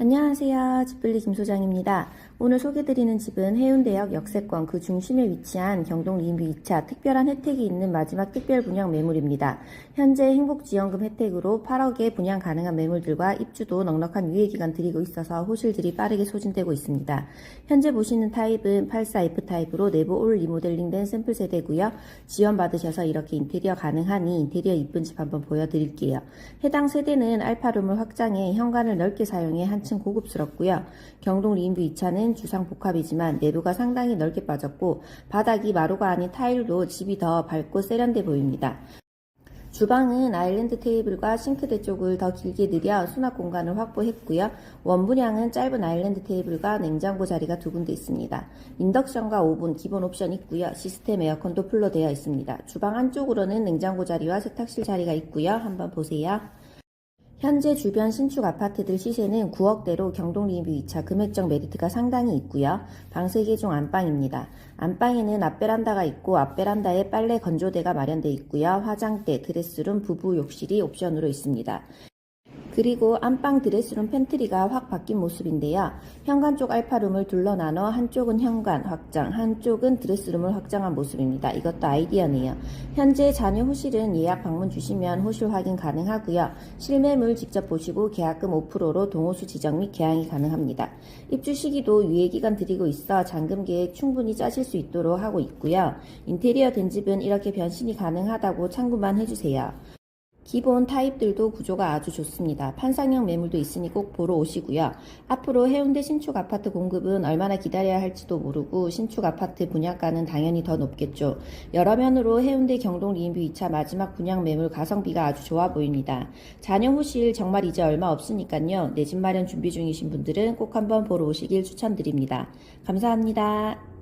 안녕하세요. 집블리 김 소장입니다. 오늘 소개드리는 집은 해운대역 역세권 그 중심에 위치한 경동 리뷰 2차 특별한 혜택이 있는 마지막 특별 분양 매물입니다. 현재 행복지원금 혜택으로 8억에 분양 가능한 매물들과 입주도 넉넉한 유예기간 드리고 있어서 호실들이 빠르게 소진되고 있습니다. 현재 보시는 타입은 84F 타입으로 내부 올 리모델링된 샘플 세대고요. 지원 받으셔서 이렇게 인테리어 가능하니 인테리어 이쁜 집 한번 보여드릴게요. 해당 세대는 알파룸을 확장해 현관을 넓게 사용해 한층 고급스럽고요. 경동 리인뷰 2차는 주상 복합이지만 내부가 상당히 넓게 빠졌고 바닥이 마루가 아닌 타일로 집이 더 밝고 세련돼 보입니다. 주방은 아일랜드 테이블과 싱크대 쪽을 더 길게 늘여 수납 공간을 확보했고요. 원분양은 짧은 아일랜드 테이블과 냉장고 자리가 두 군데 있습니다. 인덕션과 오븐 기본 옵션 있고요. 시스템 에어컨도 풀로 되어 있습니다. 주방 안쪽으로는 냉장고 자리와 세탁실 자리가 있고요. 한번 보세요. 현재 주변 신축 아파트들 시세는 9억대로 경동 리뷰 2차 금액적 메리트가 상당히 있고요. 방 3개 중 안방입니다. 안방에는 앞베란다가 있고 앞베란다에 빨래 건조대가 마련되어 있고요. 화장대, 드레스룸, 부부 욕실이 옵션으로 있습니다. 그리고 안방 드레스룸 팬트리가 확 바뀐 모습인데요. 현관 쪽 알파룸을 둘러 나눠 한쪽은 현관 확장, 한쪽은 드레스룸을 확장한 모습입니다. 이것도 아이디어네요. 현재 자녀 호실은 예약 방문 주시면 호실 확인 가능하고요. 실매물 직접 보시고 계약금 5%로 동호수 지정 및 개항이 가능합니다. 입주 시기도 유예기간 드리고 있어 잔금 계획 충분히 짜실 수 있도록 하고 있고요. 인테리어 된 집은 이렇게 변신이 가능하다고 참고만 해주세요. 기본 타입들도 구조가 아주 좋습니다. 판상형 매물도 있으니 꼭 보러 오시고요. 앞으로 해운대 신축 아파트 공급은 얼마나 기다려야 할지도 모르고 신축 아파트 분양가는 당연히 더 높겠죠. 여러 면으로 해운대 경동 리인뷰 2차 마지막 분양 매물 가성비가 아주 좋아 보입니다. 자녀 호실 정말 이제 얼마 없으니까요. 내 집 마련 준비 중이신 분들은 꼭 한번 보러 오시길 추천드립니다. 감사합니다.